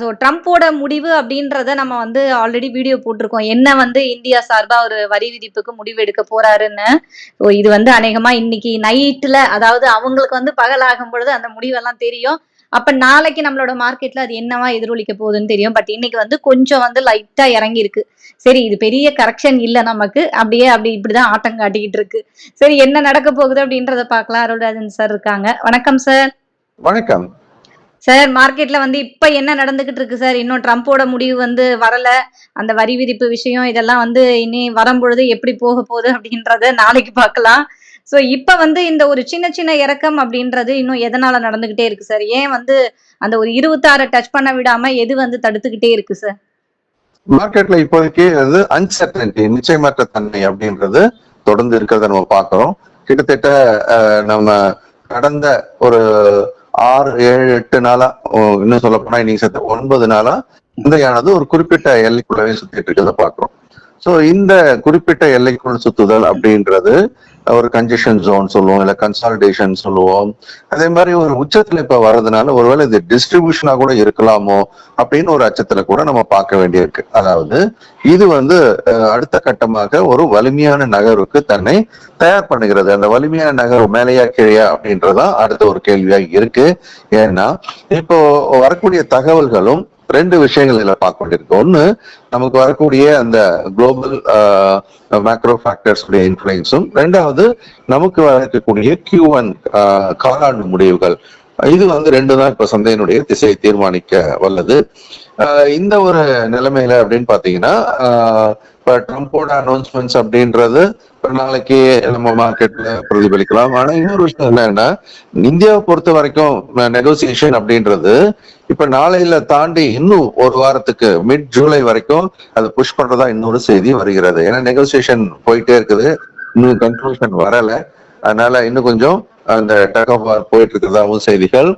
So ட்ரம்ப்போட முடிவு அப்படின்றத நம்ம வந்து ஆல்ரெடி வீடியோ போட்டிருக்கோம். என்ன வந்து இந்தியா சார்பா ஒரு வரி விதிப்புக்கு முடிவு எடுக்க போறாருன்னு. ஸோ இது வந்து அநேகமா இன்னைக்கு நைட்ல அதாவது அவங்களுக்கு வந்து பகலாகும் பொழுது அந்த முடிவெல்லாம் தெரியும். அப்ப நாளைக்கு நம்மளோட மார்க்கெட்ல அது என்னவா எதிரொலிக்க போகுதுன்னு தெரியும். பட் இன்னைக்கு வந்து கொஞ்சம் வந்து லைட்டா இறங்கி இருக்கு சரி இது பெரிய கரெக்ஷன் இல்ல நமக்கு. அப்படியே அப்படி இப்படிதான் ஆட்டம் காட்டிக்கிட்டு இருக்கு. சரி என்ன நடக்க போகுது அப்படின்றத பார்க்கலாம். அருள்ராஜன் சார் இருக்காங்க. வணக்கம் சார் வணக்கம். சார் மார்க்கெட்ல வந்து இப்ப என்ன நடந்துகிட்டு இருக்கு சார் இன்னும் ட்ரம்ப்போட முடிவு வந்து வரல. அந்த வரி விதிப்பு விஷயம் இதெல்லாம் வந்து இனி வரும்பொழுது எப்படி போக போகுது அப்படின்றத நாளைக்கு பார்க்கலாம். சோ இப்ப வந்து இந்த ஒரு சின்ன சின்ன இறக்கம் அப்படின்றது இன்னும் எதனால நடந்துகிட்டே இருக்கு சார் ஏன் வந்து அந்த ஒரு இருபத்தாறு டச் பண்ண விடாம எது வந்து தடுத்துக்கிட்டே இருக்கு சார் மார்க்கெட்ல இப்போதைக்கு வந்து அன்சர்டனிட்டி நிச்சயமற்ற தன்மை அப்படின்றது தொடர்ந்து இருக்கிறத நம்ம பார்க்கிறோம். கிட்டத்தட்ட நம்ம கடந்த ஒரு ஆறு ஏழு எட்டு நாளா இன்னும் சொல்ல போனா இன்னைக்கு சேர்த்து ஒன்பது நாளா இந்தியானது ஒரு குறிப்பிட்ட எல்லைக்குள்ளவே சுத்திட்டு இருக்கிறத பாக்குறோம் சோ இந்த குறிப்பிட்ட எல்லைக்குள் சுத்துதல் அப்படின்றது ஒரு கன்ஜெஷன் ஜோன் சொல்லுவோம் இல்ல கன்சாலிடேஷன் சொல்லுவோம். அதே மாதிரி ஒரு உச்சத்துல இப்ப வர்றதுனால ஒருவேளை இது டிஸ்ட்ரிபியூஷனா கூட இருக்கலாமோ அப்படின்னு ஒரு அச்சத்துல கூட நம்ம பார்க்க வேண்டியிருக்கு. அதாவது இது வந்து அடுத்த கட்டமாக ஒரு வலிமையான நகர்வுக்கு தன்னை தயார் பண்ணுகிறது. அந்த வலிமையான நகர்வு மேலையா கீழையா அப்படின்றதான் அடுத்த ஒரு கேள்வியா இருக்கு. ஏன்னா இப்போ வரக்கூடிய தகவல்களும் ரெண்டு விஷயங்கள் இதுல பார்க்க வேண்டியிருக்கு. ஒண்ணு நமக்கு வரக்கூடிய அந்த குளோபல் மேக்ரோ ஃபேக்டர்ஸ் உடைய இன்ஃபுளுன்ஸும் ரெண்டாவது நமக்கு வரக்கூடிய கியூ ஒன் காலாண்டு முடிவுகள். இது வந்து ரெண்டு தான் இப்ப சந்தையினுடைய திசையை தீர்மானிக்க வல்லது. ஆஹ் இந்த ஒரு நிலைமையில அப்படின்னு பாத்தீங்கன்னா ஆஹ் இப்போ ட்ரம்ப்போட அனௌன்ஸ்மெண்ட்ஸ் அப்படின்றது இப்ப நாளைக்கு நம்ம மார்க்கெட்ல பிரதிபலிக்கலாம். ஆனா இன்னொரு விஷயம் என்னன்னா இந்தியாவை பொறுத்த வரைக்கும் நெகோசியேஷன் அப்படின்றது இப்ப நாளையில தாண்டி இன்னும் ஒரு வாரத்துக்கு மிட் ஜூலை வரைக்கும் அதை புஷ் பண்றதா இன்னொரு செய்தி வருகிறது. ஏன்னா நெகோசியேஷன் போயிட்டே இருக்குது. இன்னும் கன்க்ளூஷன் வரல. அதனால இன்னும் கொஞ்சம் அந்த டக் ஆஃப் வார் போயிட்டு இருக்கிறதாவும் செய்திகள்.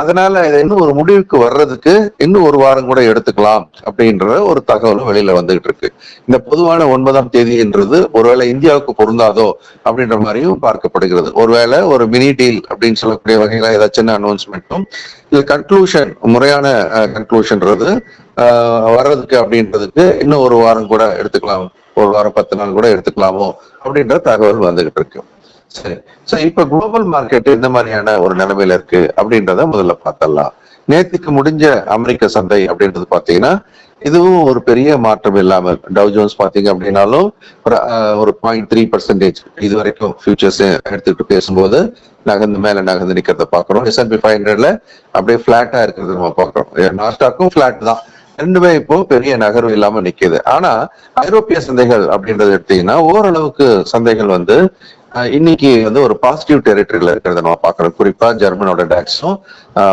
அதனால இதை இன்னும் ஒரு முடிவுக்கு வர்றதுக்கு இன்னும் ஒரு வாரம் கூட எடுத்துக்கலாம் அப்படின்ற ஒரு தகவலும் வெளியில வந்துகிட்டு இருக்கு. இந்த பொதுவான ஒன்பதாம் தேதின்றது ஒருவேளை இந்தியாவுக்கு பொருந்தாதோ அப்படின்ற மாதிரியும் பார்க்கப்படுகிறது. ஒருவேளை ஒரு மினி டீல் அப்படின்னு சொல்லக்கூடிய வகையில ஏதாச்சும் அனௌன்ஸ்மெண்ட்டும் இது கன்க்ளூஷன் முறையான கன்க்ளூஷன்றது வர்றதுக்கு அப்படின்றதுக்கு இன்னும் ஒரு வாரம் கூட எடுத்துக்கலாம். ஒரு வாரம் பத்து நாள் கூட எடுத்துக்கலாமோ அப்படின்ற தகவல் வந்துகிட்டு இருக்கு. சரி. சோ இப்ப குளோபல் மார்க்கெட் இந்த மாதிரியான ஒரு நிலைமையில இருக்கு அப்படின்றத முதல்ல பார்த்தலாம் நேத்துக்கு முடிஞ்ச அமெரிக்க சந்தை அப்படின்றது பாத்தீங்கன்னா இதுவும் ஒரு பெரிய மாற்றம் இல்லாமல் டவ் ஜோன்ஸ் பாத்தீங்க அப்படின்னாலும் ஒரு ஒரு பாயிண்ட் த்ரீ பர்சன்டேஜ் இது வரைக்கும் ஃபியூச்சர்ஸ் எடுத்துக்கிட்டு பேசும்போது நகர்ந்து மேல நகர்ந்து நிக்கிறத பாக்குறோம் எஸ்என்பி ஃபைவ் ஹண்ட்ரட்ல அப்படியே பிளாட்டா இருக்கிறது நம்ம பாக்குறோம் நாஸ்டாக்கும் பிளாட் தான். ரெண்டுமே இப்போ பெரிய நகர்வு இல்லாம நிக்குது. ஆனா ஐரோப்பிய சந்தைகள் அப்படின்றது எடுத்தீங்கன்னா ஓரளவுக்கு சந்தைகள் வந்து இன்னைக்கு வந்து ஒரு பாசிட்டிவ் டெரிட்டரியில இருக்கிறத நம்ம பாக்குறோம் குறிப்பா ஜெர்மனோட டாக்ஸும்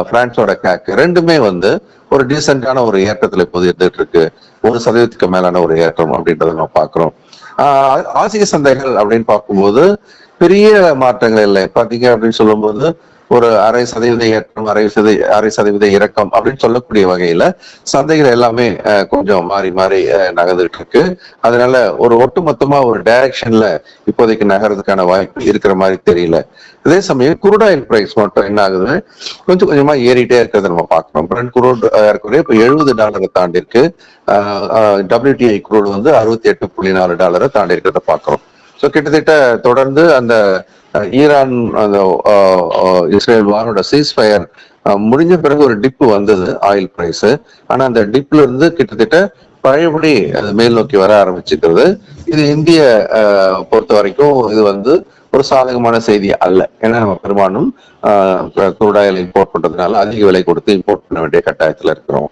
பிரான்ஸோட கேக் ரெண்டுமே வந்து ஒரு டீசென்டான ஒரு ஏற்றத்துல இப்போது இருந்துட்டு இருக்கு ஒரு சதவீதத்துக்கு மேலான ஒரு ஏற்றம் அப்படின்றத நம்ம பாக்குறோம் ஆஹ் ஆசிய சந்தைகள் அப்படின்னு பார்க்கும்போது பெரிய மாற்றங்கள் இல்லை. பாத்தீங்க அப்படின்னு சொல்லும்போது ஒரு அரை சதவீத ஏற்றம் அரை சதவீத அரை சதவீத இறக்கம் அப்படின்னு சொல்லக்கூடிய வகையில சந்தைகள் எல்லாமே அஹ், கொஞ்சம் மாறி மாறி நகர்ந்துட்டு இருக்கு. அதனால ஒரு ஒட்டுமொத்தமா ஒரு டைரக்ஷன்ல இப்போதைக்கு நகர்றதுக்கான வாய்ப்பு இருக்கிற மாதிரி தெரியல. அதே சமயம் குருடாயில் பிரைஸ் மட்டும் என்ன ஆகுது கொஞ்சம் கொஞ்சமா ஏறிட்டே இருக்கிறத நம்ம பார்க்கணும். பிரண்ட் குரூட் ஏறக்குறைய இப்போ எழுபது டாலரை தாண்டி இருக்கு டபிள்யூடிஐ குரூட் வந்து அறுபத்தி எட்டு புள்ளி நாலு டாலரை தாண்டி இருக்கிறத பார்க்கிறோம். ஸோ கிட்டத்தட்ட தொடர்ந்து அந்த ஈரான் அந்த இஸ்ரேல் வாரோட சீஸ் ஃபயர் முடிஞ்ச பிறகு ஒரு டிப்பு வந்தது ஆயில் பிரைஸ் ஆனா அந்த டிப்ல இருந்து கிட்டத்தட்ட பழையபடி அது மேல் நோக்கி வர ஆரம்பிச்சுக்கிறது. இது இந்திய பொறுத்த வரைக்கும் இது வந்து ஒரு சாதகமான செய்தி அல்ல. ஏன்னா நம்ம பெரும்பாலும் குரூடாயில் இம்போர்ட் பண்றதுனால அதிக விலை கொடுத்து இம்போர்ட் பண்ண வேண்டிய கட்டாயத்துல இருக்கிறோம்.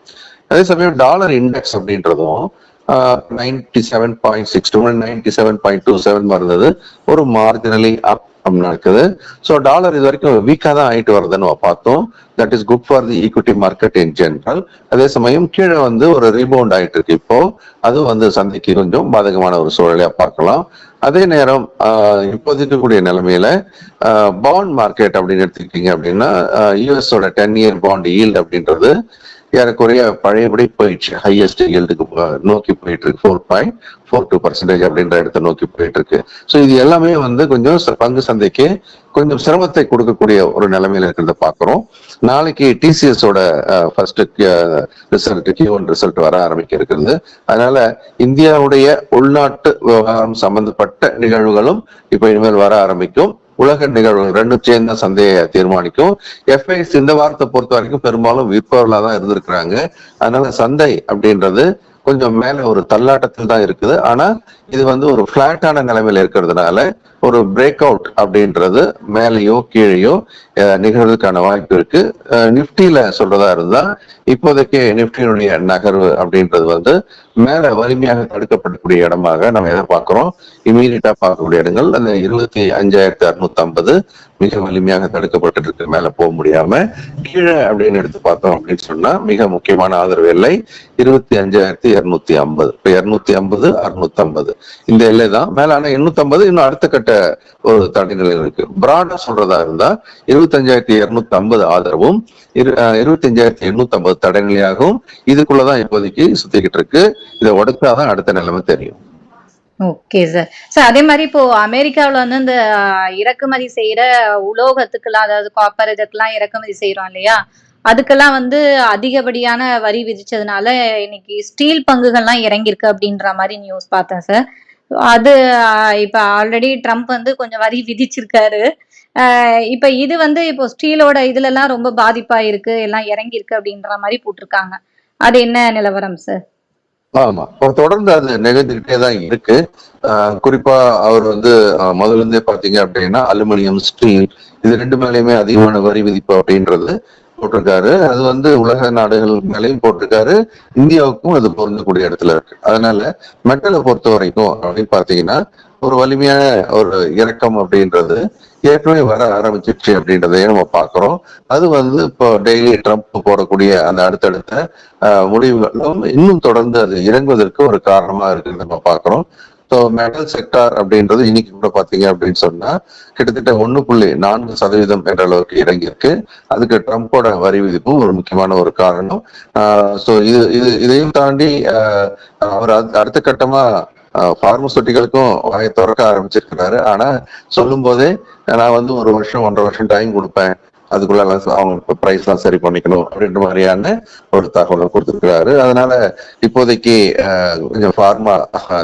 அதே சமயம் டாலர் இண்டெக்ஸ் அப்படின்றதும் ninety seven point six to ninety seven point two seven இருந்தது ஒரு மார்ஜினலி அப் அப்படின்னு இருக்குது. ஸோ டாலர் இது வரைக்கும் வீக்காக தான் ஆயிட்டு வருதுன்னு பார்த்தோம். That is good for the equity market in general அதே சமயம் கீழே வந்து ஒரு ரீபவுண்ட் ஆயிட்டு இருக்கு இப்போ. அது வந்து சந்தைக்கு கொஞ்சம் பாதகமான ஒரு சூழலையா பார்க்கலாம். அதே நேரம் இப்போது இருக்கக்கூடிய நிலைமையில பாண்ட் மார்க்கெட் அப்படின்னு எடுத்துக்கிட்டீங்க அப்படின்னா யூஎஸோட டென் இயர் பாண்ட் ஈல்டு அப்படின்றது ஏறக்குறைய பழையபடி போயிடுச்சு. ஹையஸ்ட் ஈல்டுக்கு நோக்கி போயிட்டு இருக்கு four point four two percentage அப்படின்ற இடத்தை நோக்கி போயிட்டு இருக்கு ஸோ இது எல்லாமே வந்து கொஞ்சம் ச- பங்கு சந்தைக்கு கொஞ்சம் சிரமத்தை கொடுக்கக்கூடிய ஒரு நிலைமையில இருக்கிறத பாக்குறோம் நாளைக்கு டிசிஎஸோட first result Q one result வர ஆரம்பிக்க இருக்கிறது. அதனால இந்தியாவுடைய உள்நாட்டு விவகாரம் சம்பந்தப்பட்ட நிகழ்வுகளும் இப்போ இனிமேல் வர ஆரம்பிக்கும். உலக நிகழ்வுகள் ரெண்டும் சேர்ந்த சந்தையை தீர்மானிக்கும். எஃப்ஐஎஸ் இந்த வாரத்தை பொறுத்த வரைக்கும் பெரும்பாலும் விற்பவர்களாக தான் இருந்திருக்கிறாங்க. அதனால சந்தை அப்படின்றது கொஞ்சம் மேல ஒரு தள்ளாட்டத்தில் தான் இருக்குது. ஆனா இது வந்து ஒரு பிளாட்டான நிலைமையில இருக்கிறதுனால ஒரு பிரேக் அவுட் அப்படின்றது மேலேயோ கீழேயோ நிகழ்வதற்கான வாய்ப்பு இருக்கு. நிப்டியில சொல்றதா இருந்தா இப்போதைக்கு நிப்டியினுடைய நகர்வு அப்படின்றது வந்து மேல வலிமையாக தடுக்கப்படக்கூடிய இடமாக நம்ம எதிர்பார்க்கிறோம். இமீடியட்டா பார்க்கக்கூடிய இடங்கள் அந்த இருபத்தி அஞ்சாயிரத்தி அறுநூத்தி ஐம்பது மிக வலிமையாக தடுக்கப்பட்டு இருக்கு மேல போக முடியாம கீழே அப்படின்னு எடுத்து பார்த்தோம் அப்படின்னு சொன்னா மிக முக்கியமான ஆதரவு எல்லை இருபத்தி அஞ்சாயிரத்தி இருநூத்தி ஐம்பது. இப்ப இருநூத்தி ஐம்பது அறுநூத்தி ஐம்பது. இந்த எல்லை தான். மேல ஆனா எண்ணூத்தி ஐம்பது இன்னும் அடுத்த கட்ட ஒரு தடைநிலை இருக்கு. பிராடா சொல்றதா இருந்தா இருபத்தஞ்சாயிரத்தி இருநூத்தி ஐம்பது ஆதரவும் இரு இருபத்தஞ்சாயிரத்தி எண்ணூத்தி ஐம்பது தடைநிலையாகவும் இதுக்குள்ளதான் இப்போதைக்கு சுத்திக்கிட்டு இருக்கு. இதை உடைச்சாதான் அடுத்த நிலைமை தெரியும். Okay sir. சார் அதே மாதிரி இப்போ அமெரிக்காவில் வந்து இந்த இறக்குமதி செய்யற உலோகத்துக்கெல்லாம் அதாவது காப்பர் இதுக்கெல்லாம் இறக்குமதி செய்யறோம் இல்லையா? அதுக்கெல்லாம் வந்து அதிகப்படியான வரி விதிச்சதுனால இன்னைக்கு ஸ்டீல் பங்குகள்லாம் இறங்கியிருக்கு அப்படின்ற மாதிரி நியூஸ் பார்த்தேன் சார். அது இப்ப ஆல்ரெடி ட்ரம்ப் வந்து கொஞ்சம் வரி விதிச்சிருக்காரு. ஆஹ், இப்ப இது வந்து இப்போ ஸ்டீலோட இதுல எல்லாம் ரொம்ப பாதிப்பா இருக்கு எல்லாம் இறங்கியிருக்கு அப்படின்ற மாதிரி போட்டிருக்காங்க. அது என்ன நிலவரம் சார் ஆமா. தொடர்ந்து அது நிகழ்ந்துகிட்டே தான் இருக்கு. ஆஹ் குறிப்பா அவர் வந்து முதல்ல இருந்தே பாத்தீங்க அப்படின்னா அலுமினியம் ஸ்டீல் இது ரெண்டு மேலயுமே அதிகமான வரி விதிப்பு அப்படின்றது போட்டிருக்காரு. அது வந்து உலக நாடுகள் மேலையும் போட்டிருக்காரு. இந்தியாவுக்கும் அது பொருந்தக்கூடிய இடத்துல இருக்கு. அதனால மெட்டலை பொறுத்த வரைக்கும் அப்படின்னு பாத்தீங்கன்னா ஒரு வலிமையான ஒரு இறக்கம் அப்படின்றது ஏற்கனவே வர ஆரம்பிச்சிருச்சு அப்படின்றதையும் நம்ம பாக்குறோம் அது வந்து இப்போ டெய்லி ட்ரம்ப் போடக்கூடிய அந்த அடுத்தடுத்த முடிவுகளும் இன்னும் தொடர்ந்து அது இறங்குவதற்கு ஒரு காரணமா இருக்குன்னு நம்ம பாக்குறோம் ஸோ மெட்டல் செக்டார் அப்படின்றது இன்னைக்கு கூட பாத்தீங்க அப்படின்னு சொன்னா கிட்டத்தட்ட ஒண்ணு புள்ளி நான்கு சதவீதம் என்ற அளவுக்கு இறங்கியிருக்கு. அதுக்கு ட்ரம்ப்போட வரி விதிப்பும் ஒரு முக்கியமான ஒரு காரணம். ஸோ இது இது இதையும் தாண்டி ஆஹ், அவர் அடுத்த- அடுத்த கட்டமா பார்மசூட்டிகளுக்கும் வாயை திறக்க ஆரம்பிச்சிருக்கிறாரு. ஆனா சொல்லும் போதே நான் வந்து ஒரு வருஷம் ஒன்றரை வருஷம் டைம் கொடுப்பேன். அதுக்குள்ள அவங்க பிரைஸ் எல்லாம் சரி பண்ணிக்கணும் அப்படின்ற மாதிரியான ஒரு தகவலை கொடுத்துருக்கிறாரு. அதனால இப்போதைக்கு கொஞ்சம் ஃபார்மா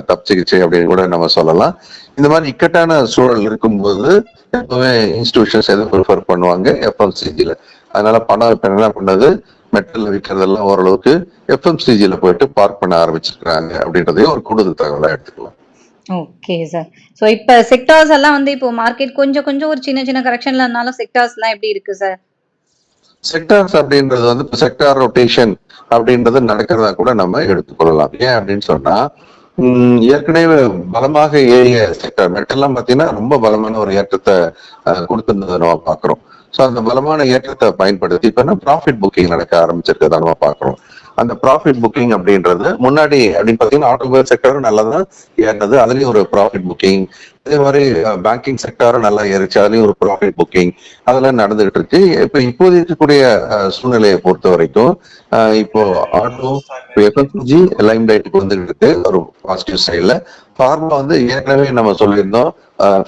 தப்பு சிகிச்சை அப்படின்னு கூட நம்ம சொல்லலாம். இந்த மாதிரி இக்கட்டான சூழல் இருக்கும்போது எப்பவுமே இன்ஸ்டிடியூஷன்ஸ் எதை ப்ரிஃபர் பண்ணுவாங்க எஃப்எம்சிஜியில் அதனால பணம் இப்ப என்ன பண்ணது? மெட்டல் விற்கிறதெல்லாம் ஓரளவுக்கு எஃப்எம்சிஜியில் போயிட்டு பார்க் பண்ண ஆரம்பிச்சிருக்கிறாங்க அப்படின்றதையும் ஒரு கூடுதல் தகவலாக எடுத்துக்கலாம். ஓகே சார் ஸோ இப்போ செக்டார்ஸ் எல்லாம் வந்து இப்போ மார்க்கெட் கொஞ்சம் கொஞ்சம் ஒரு சின்ன சின்ன கரெக்ஷன்ல இருந்தாலும் செக்டார்ஸ் எல்லாம் எப்படி இருக்கு சார் செக்டார்ஸ் அப்படின்றது வந்து இப்போ செக்டார் ரொட்டேஷன் அப்படின்றது நடக்கிறதா கூட நம்ம எடுத்துக்கொள்ளலாம். ஏன் அப்படின்னு சொன்னா ஏற்கனவே பலமாக ஏறிய செக்டார் மெட்டெல்லாம் பாத்தீங்கன்னா ரொம்ப பலமான ஒரு ஏற்றத்தை அஹ், கொடுத்திருந்ததை நம்ம பாக்குறோம் ஸோ அந்த பலமான ஏற்றத்தை பயன்படுத்தி இப்ப ப்ராஃபிட் புக்கிங் நடக்க ஆரம்பிச்சிருக்கதை நம்ம பாக்குறோம் அந்த ப்ராஃபிட் புக்கிங் அப்படின்றது. முன்னாடி அப்படின்னு பார்த்தீங்கன்னா ஆட்டோமொபைல் செக்டரும் நல்லா தான் ஏறினது. அதுலேயும் ஒரு ப்ராஃபிட் புக்கிங் அதே மாதிரி பேங்கிங் செக்டாரும் நல்லா ஏறிச்சு. அதுலேயும் ஒரு ப்ராஃபிட் புக்கிங் அதெல்லாம் நடந்துகிட்டு இருக்கு. இப்போ இப்போது இருக்கக்கூடிய சூழ்நிலையை பொறுத்த வரைக்கும் இப்போ ஆட்டோ எஃப்எம்ஜி லைம் லைட்டுக்கு வந்துகிட்டு இருக்கு. ஒரு பாசிட்டிவ் சைட்ல ஃபார்மா வந்து ஏற்கனவே நம்ம சொல்லியிருந்தோம்.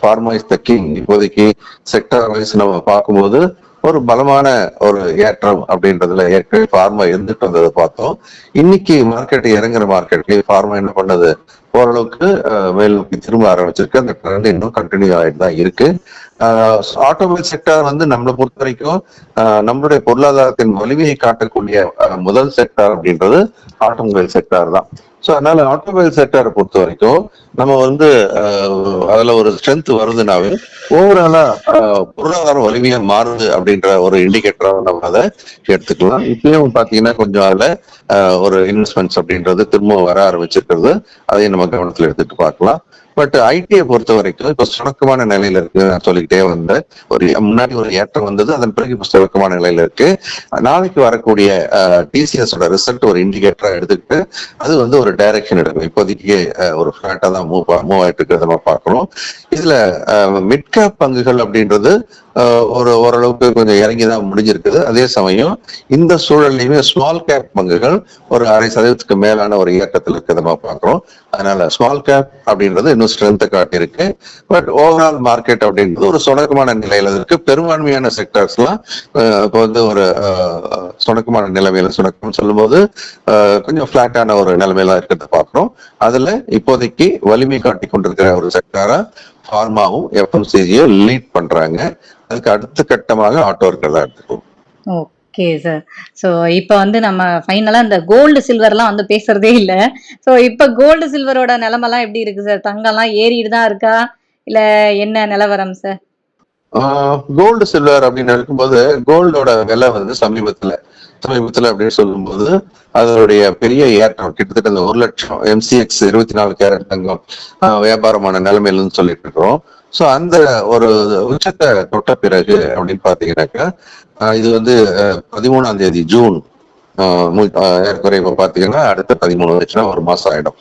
ஃபார்மா இஸ் த கிங் இப்போதைக்கு செக்டார் வைஸ் நம்ம பார்க்கும்போது ஒரு பலமான ஒரு ஏற்றம் அப்படின்றதுல ஏற்கனவே ஃபார்மா இருந்துட்டு வந்ததை பார்த்தோம். இன்னைக்கு மார்க்கெட் இறங்குற மார்க்கெட்லயே ஃபார்மா என்ன பண்ணது? ஓரளவுக்கு மேல் நோக்கி திரும்ப ஆரம்பிச்சிருக்கு. அந்த ட்ரெண்ட் இன்னும் கண்டினியூ ஆகிட்டு தான் இருக்கு. ஆட்டோமொபைல் செக்டார் வந்து நம்மளை பொறுத்த வரைக்கும் நம்மளுடைய பொருளாதாரத்தின் வலிமையை காட்டக்கூடிய முதல் செக்டார் அப்படின்றது ஆட்டோமொபைல் செக்டார் தான். ஸோ அதனால ஆட்டோமொபைல் செக்டரை பொறுத்த வரைக்கும் நம்ம வந்து அதுல ஒரு ஸ்ட்ரென்த் வருதுனாவே ஓவராலா பொருளாதாரம் வலிமையா மாறுது அப்படின்ற ஒரு இண்டிகேட்டரா நம்ம அதை எடுத்துக்கலாம். இப்பயும் பாத்தீங்கன்னா கொஞ்சம் அதுல ஒரு இன்வெஸ்ட்மெண்ட்ஸ் அப்படின்றது திரும்ப வர ஆரம்பிச்சிருக்கிறது. அதையும் நம்ம கவனத்துல எடுத்துட்டு பார்க்கலாம். பட் ஐடியை பொறுத்த வரைக்கும் இப்ப சுணக்கமான நிலையில இருக்கு நான் சொல்லிக்கிட்டே வந்தேன். ஒரு முன்னாடி ஒரு ஏற்றம் வந்தது அதன் பிறகு இப்ப சுணக்கமான நிலையில இருக்கு. நாளைக்கு வரக்கூடிய டிசிஎஸ் ஓட ரிசல்ட் ஒரு இண்டிகேட்டரா எடுத்துக்கிட்டு அது வந்து ஒரு டைரக்ஷன் எடுக்கும். இப்போதைக்கு ஒரு ஃபிளாட்டா தான் மூவ் மூவ் ஆயிட்டு இருக்கிறத நம்ம பார்க்கணும். இதுல மிட்கேப் பங்குகள் அப்படின்றது ஒரு ஓரளவுக்கு கொஞ்சம் இறங்கி தான் முடிஞ்சிருக்குது. அதே சமயம் இந்த சூழல்லையுமே ஸ்மால் கேப் பங்குகள் ஒரு அரை சதவீதத்துக்கு மேலான ஒரு இயக்கத்தில் இருக்கிறத நம்ம பார்க்குறோம். அதனால ஸ்மால் கேப் அப்படின்றது இன்னும் ஸ்ட்ரென்த் காட்டியிருக்கு. பட் ஓவரால் மார்க்கெட் அப்படின்றது ஒரு சுணக்கமான நிலையில இருக்கு. பெரும்பான்மையான செக்டர்ஸ்லாம் இப்போ வந்து ஒரு அஹ், சுணக்கமான நிலைமையில சுணக்கம் சொல்லும்போது கொஞ்சம் ஃபிளாட்டான ஒரு நிலைமையில இருக்கிறத பார்க்குறோம். அதுல இப்போதைக்கு வலிமை காட்டி கொண்டிருக்கிற ஒரு செக்டாரா ஃபார்மாவும் எஃப்எம்சிஜியும் லீட் பண்றாங்க. அதுக்கு அடுத்த கட்டமாக ஆட்டோ இருக்கிறதா எடுத்துக்கோ ஓகே சார் ஸோ இப்போ வந்து நம்ம ஃபைனலாக இந்த கோல்டு சில்வர்லாம் வந்து பேசுறதே இல்லை. ஸோ இப்போ கோல்டு சில்வரோட நிலமெல்லாம் எப்படி இருக்கு சார் தங்கம்லாம் ஏறிட்டு தான் இருக்கா? இல்லை என்ன நிலவரம் சார் கோல்டு சில்வர் அப்படின்னு இருக்கும்போது கோல்டோட விலை வந்து சமீபத்துல சமீபத்துல அப்படின்னு சொல்லும்போது அதனுடைய பெரிய ஏற்றம் கிட்டத்தட்ட இந்த ஒரு லட்சம் எம்சிஎக்ஸ் இருபத்தி நாலு கேரட் தங்கம் ஆஹ் வியாபாரமான நிலைமையிலன்னு சொல்லிட்டு இருக்கிறோம். சோ அந்த ஒரு உச்சத்தை தொட்ட பிறகு அப்படின்னு பாத்தீங்கன்னாக்கா ஆஹ் இது வந்து பதிமூணாம் தேதி ஜூன் ஆஹ் மு- ஆஹ் பாத்தீங்கன்னா அடுத்த பதிமூணு லட்சம் ஒரு மாசம் ஆயிடும்.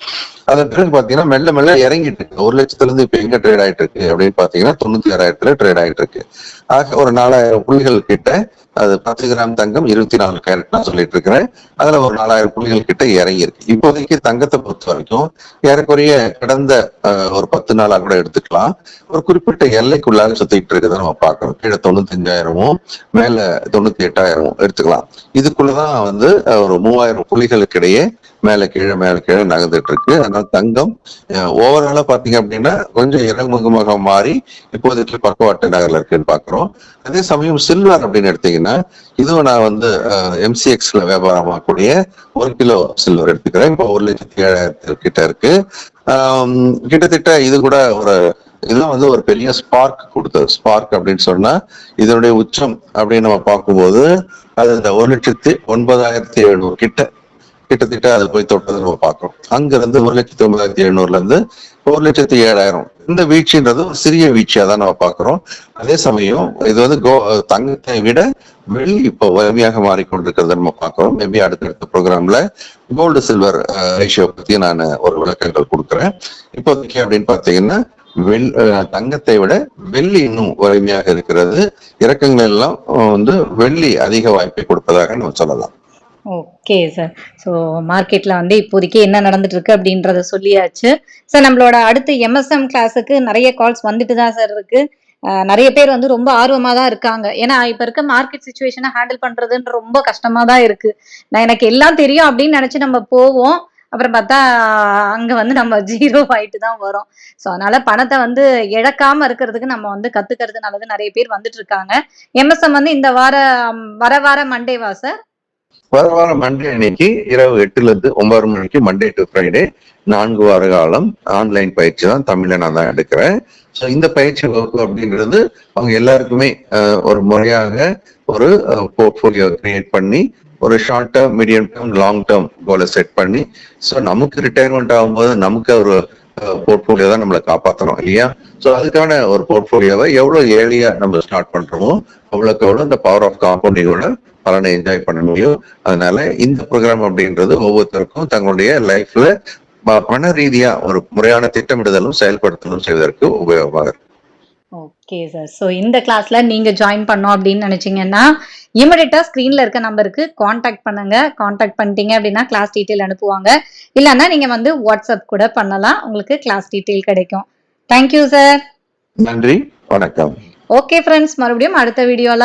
அதன் பிறகு பாத்தீங்கன்னா மெல்ல மெல்ல இறங்கிட்டு இருக்கு. ஒரு லட்சத்துல இருந்து இப்ப எங்க ட்ரேட் ஆயிட்டு இருக்கு? அப்படின்னு பாத்தீங்கன்னா தொண்ணூத்தி ஆறாயிரத்துல ட்ரேட் ஆயிட்டு இருக்கு. ஆக ஒரு நாலாயிரம் புள்ளிகள் கிட்ட அது பத்து கிராம் தங்கம் இருபத்தி நாலு கேரட் நான் சொல்லிட்டு இருக்கிறேன். அதுல ஒரு நாலாயிரம் புள்ளிகள் கிட்ட இறங்கி இருக்கு. இப்போதைக்கு தங்கத்தை பொறுத்த வரைக்கும் ஏறக்குறைய கடந்த ஒரு பத்து நாளா கூட எடுத்துக்கலாம். ஒரு குறிப்பிட்ட எல்லைக்குள்ளாக சுத்திட்டு இருக்கிறத நம்ம பார்க்கணும். கீழே தொண்ணூத்தஞ்சாயிரமும் மேல தொண்ணூத்தி எட்டாயிரமும் எடுத்துக்கலாம். இதுக்குள்ளதான் வந்து ஒரு மூவாயிரம் புள்ளிகளுக்கிடையே மேலே கீழே மேலே கீழே நகர்ந்துட்டு இருக்கு அதனால தங்கம் ஓவராலா பாத்தீங்க அப்படின்னா கொஞ்சம் இறங்குமுகமாக மாறி இப்போதைக்கு பக்கவாட்டு நகர்ல இருக்குன்னு பாக்குறோம் அதே சமயம் சில்வர் அப்படின்னு எடுத்தீங்கன்னா இதுவும் நான் வந்து எம்சிஎக்ஸ்ல வியாபாரமாகக்கூடிய ஒரு கிலோ சில்வர் எடுத்துக்கிறேன். இப்போ ஒரு லட்சத்தி ஏழாயிரத்து கிட்ட இருக்கு. கிட்டத்தட்ட இது கூட ஒரு இதுதான் வந்து ஒரு பெரிய ஸ்பார்க் கொடுத்தது. ஸ்பார்க் அப்படின்னு சொன்னா இதனுடைய உச்சம் அப்படின்னு நம்ம பார்க்கும்போது அது இந்த ஒரு லட்சத்தி ஒன்பதாயிரத்தி எழுநூறு கிட்ட கிட்டத்தட்ட அது போய் தொட்டதை நம்ம பார்க்கறோம். அங்கிருந்து ஒரு லட்சத்தி ஒன்பதாயிரத்தி எழுநூறுல இருந்து ஒரு லட்சத்தி ஏழாயிரம். இந்த வீழ்ச்சின்றது ஒரு சிறிய வீழ்ச்சியா தான் நம்ம பார்க்கிறோம். அதே சமயம் இது வந்து கோ தங்கத்தை விட வெள்ளி இப்போ வலிமையாக மாறிக்கொண்டிருக்கிறத நம்ம பார்க்கிறோம். மேபி அடுத்தடுத்த ப்ரோக்ராம்ல கோல்டு சில்வர் ரேஷியோ பத்தி நான் ஒரு விளக்கங்கள் கொடுக்குறேன். இப்போதைக்கு அப்படின்னு பார்த்தீங்கன்னா வெள் தங்கத்தை விட வெள்ளி இன்னும் வலிமையாக இருக்கிறது. இறக்கங்கள் எல்லாம் வந்து வெள்ளி அதிக வாய்ப்பை கொடுப்பதாக நம்ம சொல்லலாம். ஓகே சார் ஸோ மார்க்கெட்டில் வந்து இப்போதைக்கு என்ன நடந்துட்டு இருக்கு அப்படின்றத சொல்லியாச்சு. சார் நம்மளோட அடுத்து எம்எஸ்எம் கிளாஸுக்கு நிறைய கால்ஸ் வந்துட்டு தான் சார் இருக்கு நிறைய பேர் வந்து ரொம்ப ஆர்வமா தான் இருக்காங்க. ஏன்னா இப்ப இருக்க மார்க்கெட் சுச்சுவேஷனை ஹேண்டில் பண்ணுறதுன்னு ரொம்ப கஷ்டமா தான் இருக்கு. நான் எனக்கு எல்லாம் தெரியும் அப்படின்னு நினைச்சு நம்ம போவோம். அப்புறம் பார்த்தா அங்க வந்து நம்ம ஜீரோ ஆயிட்டு தான் வரோம். ஸோ அதனால பணத்தை வந்து இழக்காம இருக்கிறதுக்கு நம்ம வந்து கத்துக்கிறது நல்லது நிறைய பேர் வந்துட்டு இருக்காங்க எம்எஸ்எம் வந்து இந்த வார வர வார மண்டேவா சார் வர வாரம் மண்டே அன்னைக்கு இரவு எட்டுல இருந்து ஒன்பது மணிக்கு மண்டே டு ஃப்ரைடே நான்கு வார காலம் ஆன்லைன் பயிற்சி தான் தமிழ்ல நான் தான் எடுக்கிறேன். ஸோ இந்த பயிற்சி வகுப்பு அப்படிங்கிறது அவங்க எல்லாருக்குமே ஒரு முறையாக ஒரு போர்ட்ஃபோலியோ கிரியேட் பண்ணி ஒரு short term medium term long term கோலை செட் பண்ணி ஸோ நமக்கு ரிட்டையர்மெண்ட் ஆகும்போது நமக்கு ஒரு போர்ட்ஃபோலியோ தான் நம்மளை காப்பாற்றணும் இல்லையா? ஸோ அதுக்கான ஒரு போர்ட்ஃபோலியோவை எவ்வளவு ஏழியா நம்ம ஸ்டார்ட் பண்றோமோ அவ்வளோக்கு எவ்வளோ இந்த பவர் ஆஃப் காம்பவுண்டிங்கோட பலனை என்ஜாய் பண்ண முடியும். அதனால இந்த ப்ரோக்ராம் அப்படின்றது ஒவ்வொருத்தருக்கும் தங்களுடைய லைஃப்ல பண ரீதியா ஒரு முறையான திட்டமிடுதலும் செயல்படுத்தலும் செய்வதற்கு உபயோகமாக இருக்கும். ஓகே சார் ஸோ இந்த கிளாஸ்ல நீங்க ஜாயின் பண்ணோம் அப்படின்னு நினைச்சீங்கன்னா இமிடியட்டா ஸ்க்ரீன்ல இருக்க நம்பருக்கு காண்டாக்ட் பண்ணுங்க. காண்டாக்ட் பண்ணிட்டீங்க அப்படின்னா கிளாஸ் டீட்டெயில் அனுப்புவாங்க. இல்லைன்னா நீங்க வந்து வாட்ஸ்அப் கூட பண்ணலாம். உங்களுக்கு கிளாஸ் டீட்டெயில் கிடைக்கும். தேங்க்யூ சார் நன்றி. வணக்கம். ஓகே ஃப்ரெண்ட்ஸ் மறுபடியும் அடுத்த வீடியோல